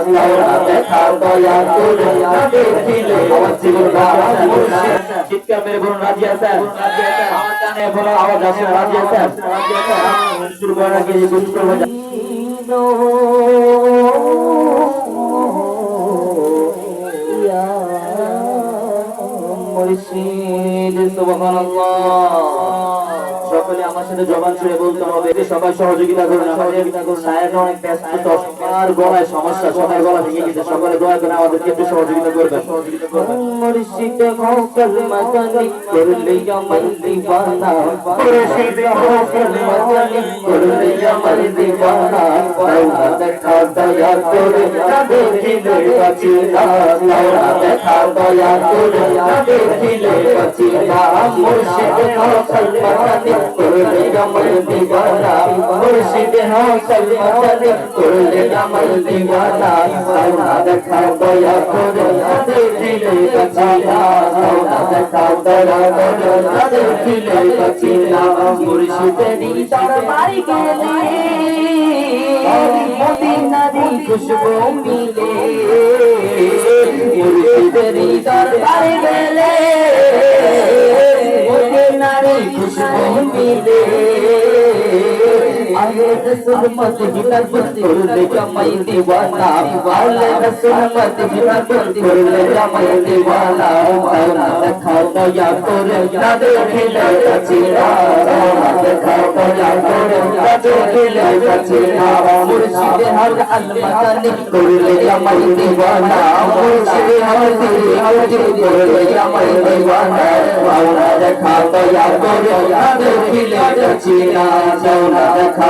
আমার সকলে আমার সাথে জবান ছুড়ে বলতে হবে। সবাই সহযোগিতা করুন, আমাদের সায়ের অনেক ব্যস্ত সবার গলায় সমস্যা সবার গলা ভেঙে গেছে। সকলে দয়া করে আমাদেরকে একটু সহযোগিতা করবেন। মুর্শিদ মৌকল মাদানি করলে আমার দিবানা। মুর্শিদ মৌকল মাদানি করলে আমার দিবানা। তাওলা দেখা দয়া করে দেখিলে বাঁচি না। তাওলা দেখা দয়া করে দেখিলে বাঁচি না। মুর্শিদ মৌকল মাদানি করলে আমার দিবানা। মুর্শিদ মৌকল করলে আমার দিবানা তাওলা দেখা দয়া করে দেখিলে বাঁচি না তাওলা দেখা দয়া করে দেখিলে বাঁচি না মুর্শিদের দরবার গেলে মদিনারি খুশবু মিলে মুর্শিদের দরবার গেলে মদিনারি খুশবু মিলে আগে রসুল মত হিলার করলে জামাই দিওয়ানা আলে রসুল মত হিলার করলে জামাই দিওয়ানা আওনা দেখা দয়া করে না দেখিলে কাছিরা আওনা দেখা দয়া করে না দেখিলে কাছিরা মুর্শিদে হর আলমাদানি করলে জামাই দিওয়ানা মুর্শিদে হর দিওয়ানা করলে জামাই দিওয়ানা আওনা দেখা দয়া করে না দেখিলে কাছিরা আওনা দেখা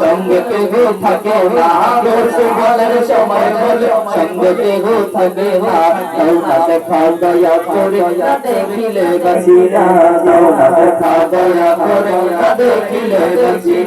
সঙ্গে কেহ থাকে না বলের সময় বলে সঙ্গে কেহ থাকে না নৌকা দেখা দয়া করে দেখিলে বাসিরা নৌকা দেখা দয়া করে দেখিলে বাসিরা